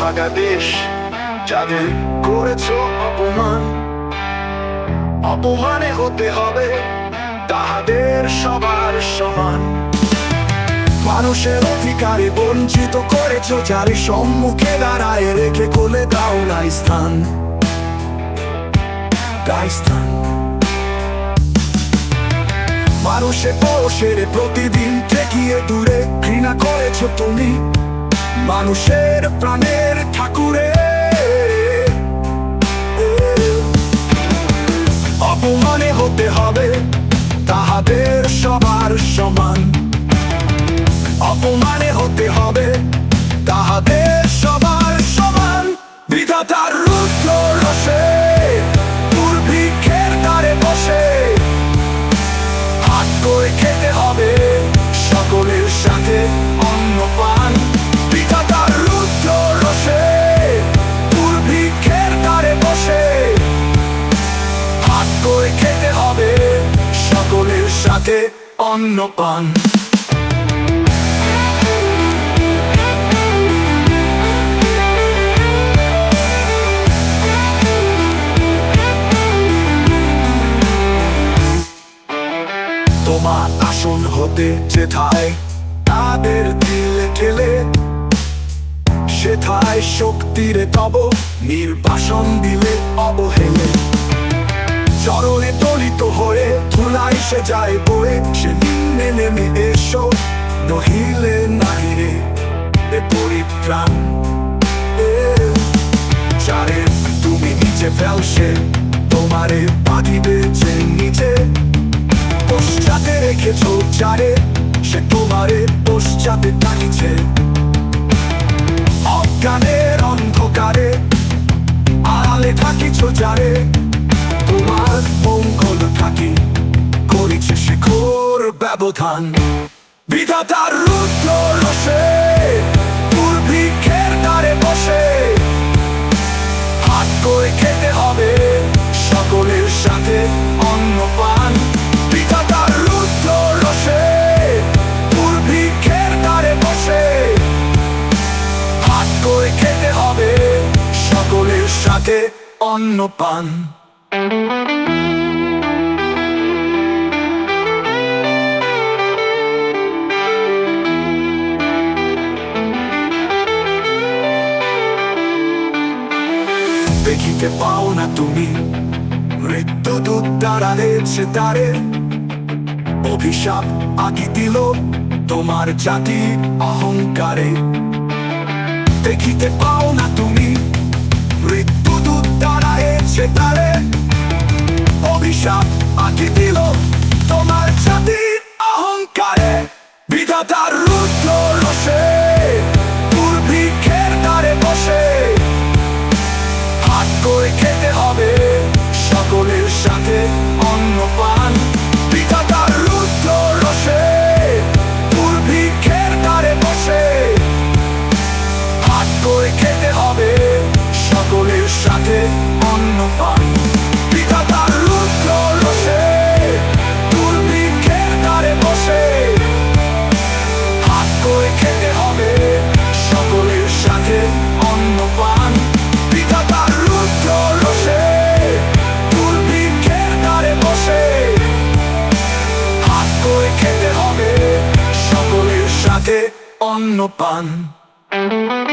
ভাগা দেশ, যাদের করেছ অপমান। অপমানে হতে হবে তাহাদের সবার সমান। মানুষের অধিকারে বঞ্চিত করেছ, যার সম্মুখে দাঁড়ায় রেখে কোলে দাও না স্থান। স্থান। মানুষের পরশের প্রতিদিন ঠেকিয়ে দূরে ঘৃণা করেছ তুমি। মানুষের প্রাণের ঠাকুরে। অপমানে হতে হবে তাহাদের সবার সমান। অপমানে হতে হবে তাহাদের সাথে অন্ন পান। তোমার আসন হতে যেথায় তাদের দিলে ঠেলে, সেথায় শক্তির তব নির্বাসন দিলে অবহেলে। চরণে দলিত হয়ে ধুলাই সে যায় বয়ে। সে নিম্নে নেমে এসো, নহিলে নাহিরে এ পরিত্রাণ। চারে তুমি নিচে ফেলছে, তোমারে বাঁধিবে যে নিচে। পশ্চাতে রেখেছ চারে সে তোমারে পশ্চাতে টানিছে অজ্ঞানের অন্ধকারে আড়ালে থাকিছ যারে তোমার মঙ্গল থাকি করিছে শেখর ব্যবধান বিধাতার রুদ্র রসে দুর্ভিক্ষের দ্বারে বসে হাত করে খেতে হবে সকলের সাথে অন্ন পান বিধাতার রুদ্র রসে দুর্ভিক্ষের দ্বারে বসে হাত করে খেতে হবে সকলের সাথে অন্ন পান দেখিতে পাও না তুমি মৃত্যু দূত দাঁড়ালেছে তারে অভিশাপ আকি দিল তোমার জাতি অহংকারে দেখিতে পাও না তুমি মৃত্যু দূত দাঁড়ায়েছে তারে অভিশাপ, আকি দিল তোমার জাতি অহংকারে। বিধাতার রুদ্র রসে দুর্ভিক্ষের দ্বারে বসে। হাত করে খেতে হবে সকলের সাথে অন্ন পান বিধাতার রুদ্র রসে দুর্ভিক্ষের দ্বারে বসে। হাত করে খেতে হবে সকলের সাথে অন্ন পান খেতে হবে